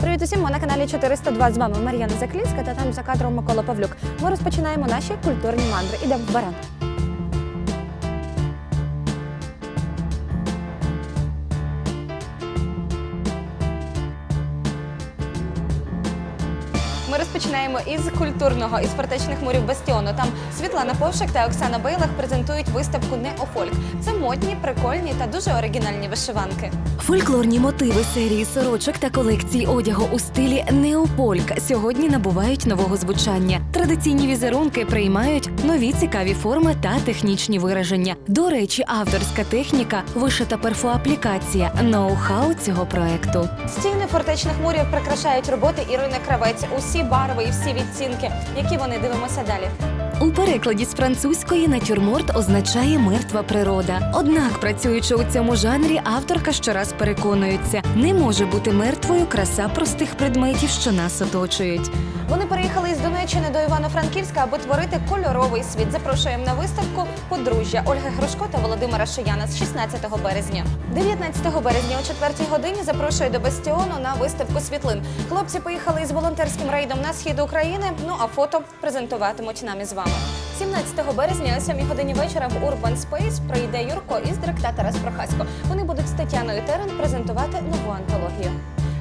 Привіт усім! Ми на каналі 402. З вами Мар'яна Заклінська та там за кадром Микола Павлюк. Ми розпочинаємо наші культурні мандри. Ідемо в баран. Ми розпочинаємо із культурного із фортечних мурів Бастіону. Там Світлана Повшик та Оксана Бейлах презентують виставку Неофольк. Це модні, прикольні та дуже оригінальні вишиванки. Фольклорні мотиви серії сорочок та колекції одягу у стилі неопольк сьогодні набувають нового звучання. Традиційні візерунки приймають нові цікаві форми та технічні вираження. До речі, авторська техніка, вишита перфоаплікація, ноу-хау цього проекту. Стіни фортечних мурів прикрашають роботи Ірини Кравець. Усі барви і всі відцінки, які вони дивимося далі. У перекладі з французької натюрморт означає мертва природа. Однак, працюючи у цьому жанрі, авторка щораз переконується, не може бути мертвою краса простих предметів, що нас оточують. Вони переїхали із Донеччини до Івано-Франківська, аби творити кольоровий світ. Запрошуємо на виставку подружжя Ольги Грушко та Володимира Шияна з 16 березня. 19 березня о 4 годині запрошую до Бастіону на виставку світлин. Хлопці поїхали із волонтерським рейдом на схід України. Ну а фото презентуватимуть нам із вами. 17 березня о 7 годині вечора в Urban Space прийде Юрко із директа Тарас Прохасько. Вони будуть з Тетяною Терен презентувати нову антологію.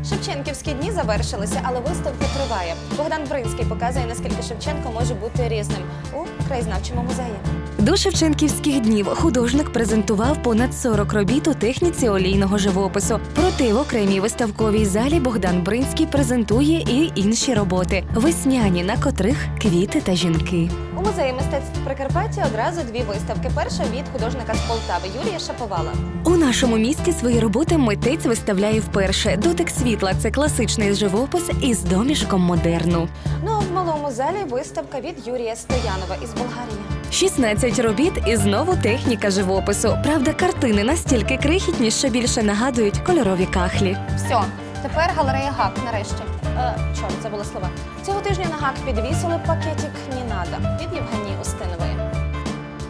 Шевченківські дні завершилися, але виставка триває. Богдан Бринський показує, наскільки Шевченко може бути різним у краєзнавчому музеї. До Шевченківських днів художник презентував понад 40 робіт у техніці олійного живопису. Проте в окремій виставковій залі Богдан Бринський презентує і інші роботи весняні, на котрих квіти та жінки. У музеї мистецтв Прикарпаття одразу дві виставки. Перша від художника з Полтави Юрія Шаповала. У нашому місті свої роботи митець виставляє вперше. Дотик світла це класичний живопис із домішком модерну. Ну а в малому залі виставка від Юрія Стоянова із Болгарії. 16 робіт і знову техніка живопису. Правда, картини настільки крихітні, що більше нагадують кольорові кахлі. Все, тепер галерея ГАК нарешті. Е, чорт, забула слова. Цього тижня на ГАК підвісили пакетик «Не надо» від Євгенії Устинової.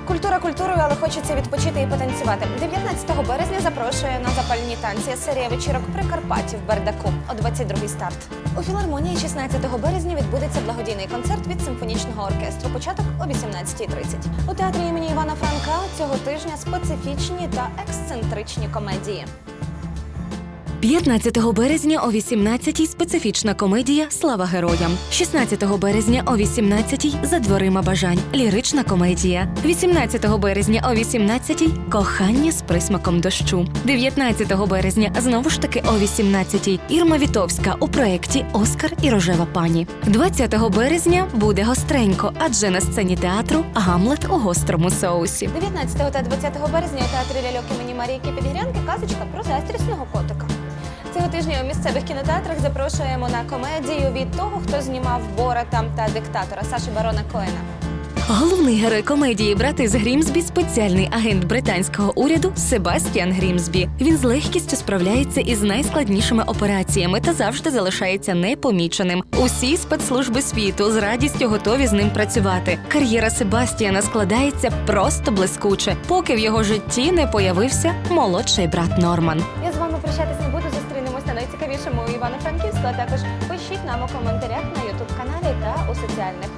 Культура культурою, але хочеться відпочити і потанцювати. 19 березня запрошує на запальні танці серія вечірок Прикарпатті в Бердаку о 22-й старт. У філармонії 16 березня відбудеться благодійний концерт від симфонічного оркестру. Початок о 18.30. У театрі імені Івана Франка цього тижня специфічні та ексцентричні комедії. 15 березня о 18-й специфічна комедія Слава героям. 16 березня о 18-й За дверима бажань. Лірична комедія. 18 березня о 18-й Кохання з присмаком дощу. 19 березня знову ж таки о 18-й Ірма Вітовська у проєкті Оскар і рожева пані. 20 березня буде гостренько, адже на сцені театру Гамлет у гострому соусі. 19 та 20 березня у театрі ляльок імені Марійки Підгірянки казочка про заздрісного котика. Цього тижня у місцевих кінотеатрах запрошуємо на комедію від того, хто знімав Бората та диктатора Саші Барона Коена. Головний герой комедії Брати з Грімсбі спеціальний агент британського уряду Себастіан Грімсбі. Він з легкістю справляється із найскладнішими операціями та завжди залишається непоміченим. Усі спецслужби світу з радістю готові з ним працювати. Кар'єра Себастіана складається просто блискуче, поки в його житті не появився молодший брат Норман. Я з вами прощатись найцікавішому Івано-Франківську. А також пишіть нам у коментарях на Ютуб каналі та у соціальних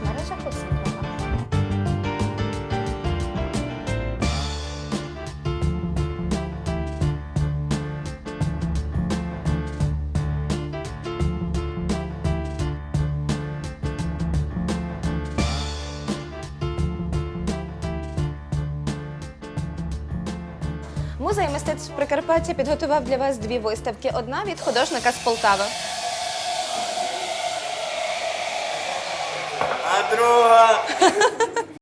Музей мистецтв Прикарпаття підготував для вас дві виставки. Одна від художника з Полтави. А друга